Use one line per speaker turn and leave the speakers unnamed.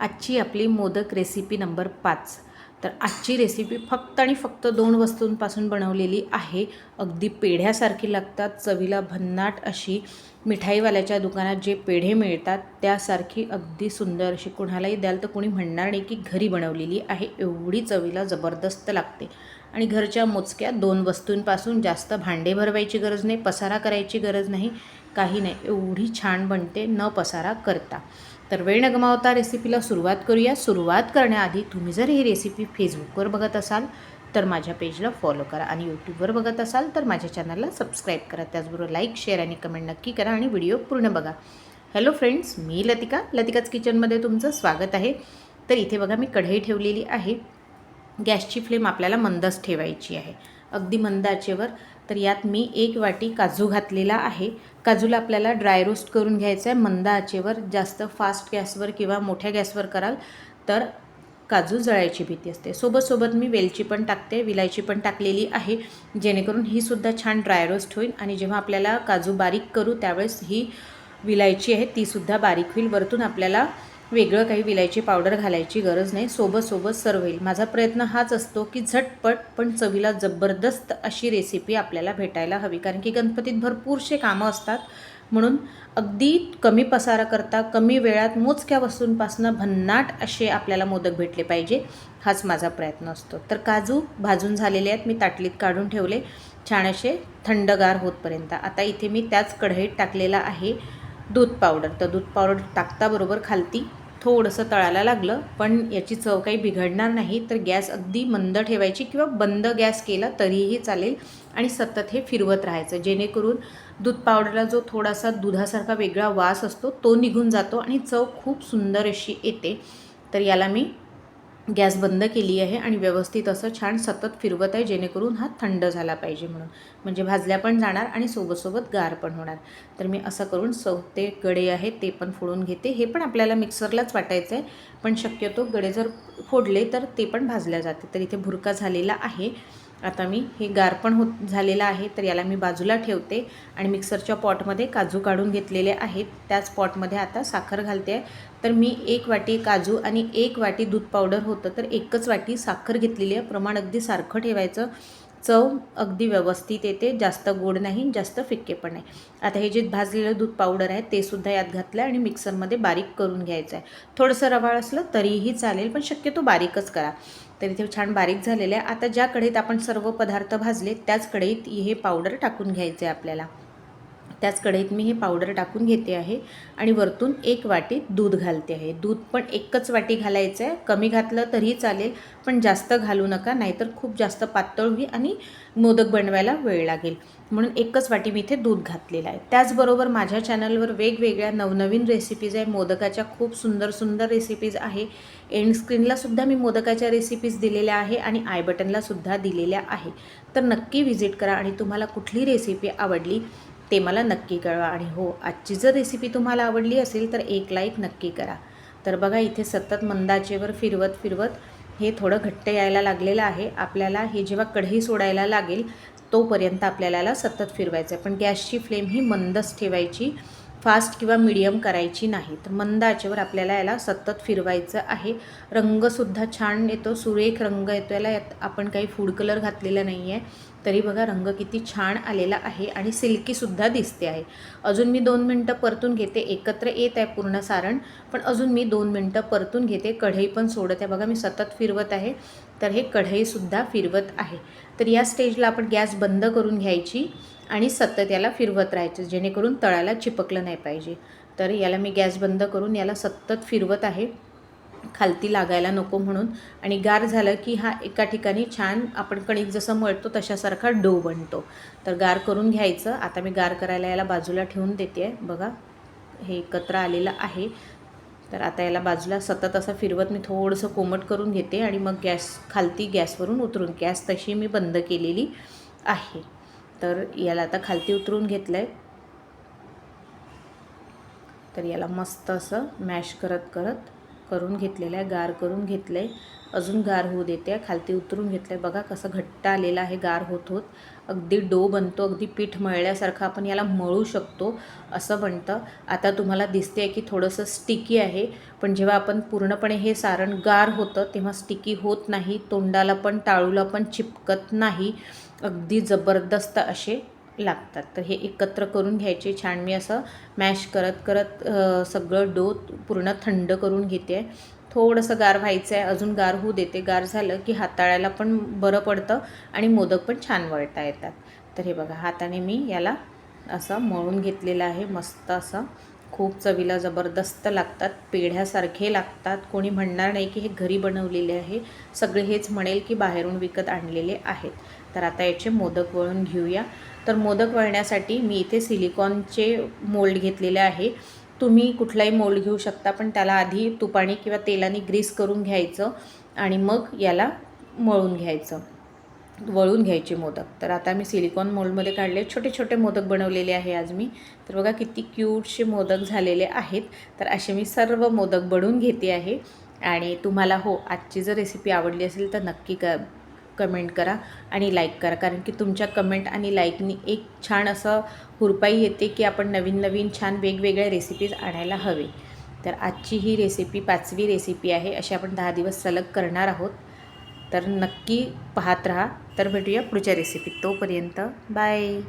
आजची आपली modak recipe number पाच. तर आजची रेसिपी फक्त आणि फक्त दोन वस्तूंपासून बनवलेली आहे. अगदी पेढ्यासारखी लागतात चवीला भन्नाट अशी. मिठाईवाल्याच्या दुकानात जे पेढे मिळतात त्यासारखी अगदी सुंदर अशी. कुणालाही द्याल तर कोणी म्हणणार नाही की घरी बनवलेली आहे. एवढी चवीला जबरदस्त लागते. आणि घरच्या मोजक्या दोन वस्तूंपासून जास्त भांडे भरवायची गरज नाही पसारा करायची गरज नाही काही नाही. एवढी छान बनते न पसारा करता. तर वेळ न गमावता रेसिपीला सुरुवात करूया. सुरुवात करण्याआधी तुम्ही जर ही रेसिपी फेसबुकवर बघत असाल तर माझ्या पेजला फॉलो करा आणि यूट्यूबवर बघत असाल तर माझ्या चॅनलला सबस्क्राईब करा. त्याचबरोबर लाईक शेअर आणि कमेंट नक्की करा आणि व्हिडिओ पूर्ण बघा. हॅलो फ्रेंड्स मी लतिका. लतिकाच किचनमध्ये तुमचं स्वागत आहे. तर इथे बघा मी कढई ठेवलेली आहे. गॅसची फ्लेम आपल्याला मंदच ठेवायची आहे. अगदी मंद आचेवर तर यात मी एक वाटी काजू घातलेला आहे. काजूला आपल्याला ड्राय रोस्ट करून घ्यायचं आहे. मंद आचेवर जास्त फास्ट गॅसवर किंवा मोठ्या गॅसवर कराल तर काजू जळायची भीती असते. सोबत सोबत मी वेलची पण टाकते विलायची पण टाकलेली आहे. जेणेकरून ही सुद्धा छान ड्राय रोस्ट होईल आणि जेव्हा आपल्याला काजू बारीक करू त्यावेळेस ही विलायची आहे तीसुद्धा बारीक होईल. वरतून आपल्याला वेगळं काही विलायची पावडर घालायची गरज नाही. सोबत सोबत सर्व होईल माझा प्रयत्न हाच असतो की झटपट पण चवीला जबरदस्त अशी रेसिपी आपल्याला भेटायला हवी. कारण की गणपतीत भरपूरसे कामं असतात. म्हणून अगदी कमी पसारा करता कमी वेळात मोजक्या वस्तूंपासून भन्नाट असे आपल्याला मोदक भेटले पाहिजे. हाच माझा प्रयत्न असतो. तर काजू भाजून झालेले आहेत. मी ताटलीत काढून ठेवले. छान असे थंडगार होतपर्यंत. आता इथे मी त्याच कढईत टाकलेला आहे. दूध पावडर. तर दूध पावडर टाकताबरोबर खालती थोडंसं तळायला लागलं पण याची चव काही बिघडणार नाही. तर गॅस अगदी मंद ठेवायची किंवा बंद गॅस केला तरीही चालेल आणि सतत हे फिरवत राहायचं. जेणेकरून दूध पावडरला जो थोडासा दुधासारखा वेगळा वास असतो तो निघून जातो आणि चव खूप सुंदर अशी येते. तर याला मी गॅस बंद केली आहे आणि व्यवस्थित असं छान सतत फिरवत आहे जेणेकरून हा थंड झाला पाहिजे म्हणून. म्हणजे भाजल्या पण जाणार आणि सोबतसोबत गार पण होणार. तर मी असं करून सवते गडे आहेत ते पण फोडून घेते. हे पण आपल्याला मिक्सरलाच वाटायचं आहे पण शक्यतो गडे जर फोडले तर ते पण भाजल्या जाते. तर इथे भुरका झालेला आहे. आता मी हे गार पण होत झालेलं आहे तर याला मी बाजूला ठेवते आणि मिक्सरच्या पॉटमध्ये काजू काढून घेतलेले आहेत. त्याच पॉटमध्ये आता साखर घालते. आहे तर मी एक वाटी काजू आणि एक वाटी दूध पावडर होतं तर एकच वाटी साखर घेतलेली आहे. प्रमाण अगदी सारखं ठेवायचं. चव अगदी व्यवस्थित येते जास्त गोड नाही जास्त फिक्के पण नाही. आता हे जे भाजलेलं दूध पावडर आहे ते सुद्धा यात घातलं आहे आणि मिक्सरमध्ये बारीक करून घ्यायचं आहे. थोडंसं रवाळ असलं तरीही चालेल पण शक्यतो बारीकच करा. तर इथे छान बारीक झालेलं आहे. आता ज्या कढईत आपण सर्व पदार्थ भाजले त्याच कढईत हे पावडर टाकून घ्यायचं आहे आपल्याला. त्याच कढईत मी हे पावडर टाकून घेते आहे. आणि वरतून एक वाटी दूध घालते आहे. दूध पण एकच वाटी घालायचं आहे कमी घातलं तरीही चालेल पण जास्त घालू नका नाहीतर खूप जास्त पातळ होईल आणि मोदक बनवायला वेळ लागेल. म्हणून एकच वाटी मी इथे दूध घातलेलं आहे. त्याचबरोबर माझ्या चॅनलवर वेगवेगळ्या नवनवीन रेसिपीज आहे. मोदकाच्या खूप सुंदर सुंदर रेसिपीज आहे. एंड स्क्रीनलासुद्धा मी मोदकाच्या रेसिपीज दिलेल्या आहे आणि आय बटनलासुद्धा दिलेल्या आहे. तर नक्की व्हिजिट करा आणि तुम्हाला कुठली रेसिपी आवडली ते मला नक्की कळवा. आणि हो आजची जर रेसिपी तुम्हाला आवडली असेल तर एक लाईक नक्की करा. तर बघा इथे सतत मंदाचेवर फिरवत फिरवत हे थोडं घट्ट यायला लागलेलं आहे. आपल्याला हे जेव्हा कढई सोडायला लागेल तोपर्यंत आपल्याला सतत फिरवायचं आहे पण गॅसची फ्लेम ही मंदच ठेवायची. फास्ट किंवा मिडियम करायची नाही. तर मंद आचेवर आपल्याला याला सतत फिरवायचं आहे. रंगसुद्धा छान येतो. सुरेख रंग येतो. याला यात आपण काही फूड कलर घातलेला नाही आहे तरी बघा रंग किती छान आलेला आहे आणि सिल्कीसुद्धा दिसते आहे. अजून मी दोन मिनटं परतून घेते. एकत्र येत आहे पूर्ण सारण पण अजून मी दोन मिनटं परतून घेते. कढई पण सोडत आहे. बघा मी सतत फिरवत आहे. तर हे कढईसुद्धा फिरवत आहे. तर या स्टेजला आपण गॅस बंद करून घ्यायची. आणि सतत याला फिरवत राहायचं जेणेकरून तळाला चिपकलं नाही पाहिजे. तर याला मी गॅस बंद करून याला सतत फिरवत आहे. खालती लागायला नको म्हणून. आणि गार झालं की हा एका ठिकाणी छान आपण कणिक जसं मळतो तशासारखा डो बनतो. तर गार करून घ्यायचं. आता मी गार करायला याला बाजूला ठेवून देते आहे बघा हे एकत्र आलेलं आहे. तर आता याला बाजूला सतत असं फिरवत मी थोडंसं कोमट करून घेते आणि मग गॅस खालती गॅसवरून उतरून. गॅस तशी मी बंद केलेली आहे. तर याला आता खालती उतरून घेतलं आहे तर याला मस्त असं मॅश करत करत करून घेतलेलं आहे गार करून घेतलं आहे अजून गार होऊ देते आहे खालती उतरून घेतलं आहे बघा कसं घट्ट आलेलं आहे गार होत होत. अगदी डो बनतो अगदी पीठ मळल्यासारखं आपण याला मळू शकतो असं बनतं. आता तुम्हाला दिसते आहे की थोडंसं स्टिकी आहे पण जेव्हा आपण पूर्णपणे हे सारण गार होतं तेव्हा स्टिकी होत नाही तोंडाला पण टाळूला पण चिपकत नाही. अगदी जबरदस्त असे लागतात. तर हे एकत्र करून घ्यायचे. छान मी असं मॅश करत करत सगळं डो पूर्ण थंड करून घेते. थोडंसं गार व्हायचं आहे अजून गार होऊ देते. गार झालं की हाताळायला पण बरं पडतं आणि मोदक पण छान वळता येतात. तर हे बघा हाताने मी याला असं मळून घेतलेलं आहे. मस्त असं खूप चवीला जबरदस्त लागतात. पेढ्यासारखे लागतात. कोणी म्हणणार नाही की हे घरी बनवलेले आहे. सगळे हेच म्हणेल की बाहेरून विकत आणलेले आहेत. तर आता याचे मोदक वळून घेऊया. तर मोदक वळण्यासाठी मी इथे सिलिकॉनचे मोल्ड घेतलेले आहे. तुम्ही कुठलाही मोल्ड घेऊ शकता पण त्याला आधी तुपाने किंवा तेलाने ग्रीस करून घ्यायचं आणि मग याला मळून घ्यायचं. वळून घ्यायचे मोदक. तर आता मी सिलिकॉन मोल्डमध्ये काढले. छोटे छोटे मोदक बनवलेले आहे आज मी. तर बघा किती क्यूटचे मोदक झालेले आहेत. तर असे मी सर्व मोदक बनवून घेते आहे. आणि तुम्हाला हो आजची जर रेसिपी आवडली असेल तर नक्की क कमेंट करा आणि लाईक करा. कारण की तुमच्या कमेंट आणि लाईकनी एक छान असं हुरपाई येते की आपण नवीन नवीन छान वेगवेगळ्या रेसिपीज आणायला हवे. तर आजची ही रेसिपी पाचवी रेसिपी आहे अशी आपण दहा दिवस सलग करणार आहोत. तर नक्की पाहत राहा. तर भेटूया पुढच्या रेसिपीत तोपर्यंत. बाय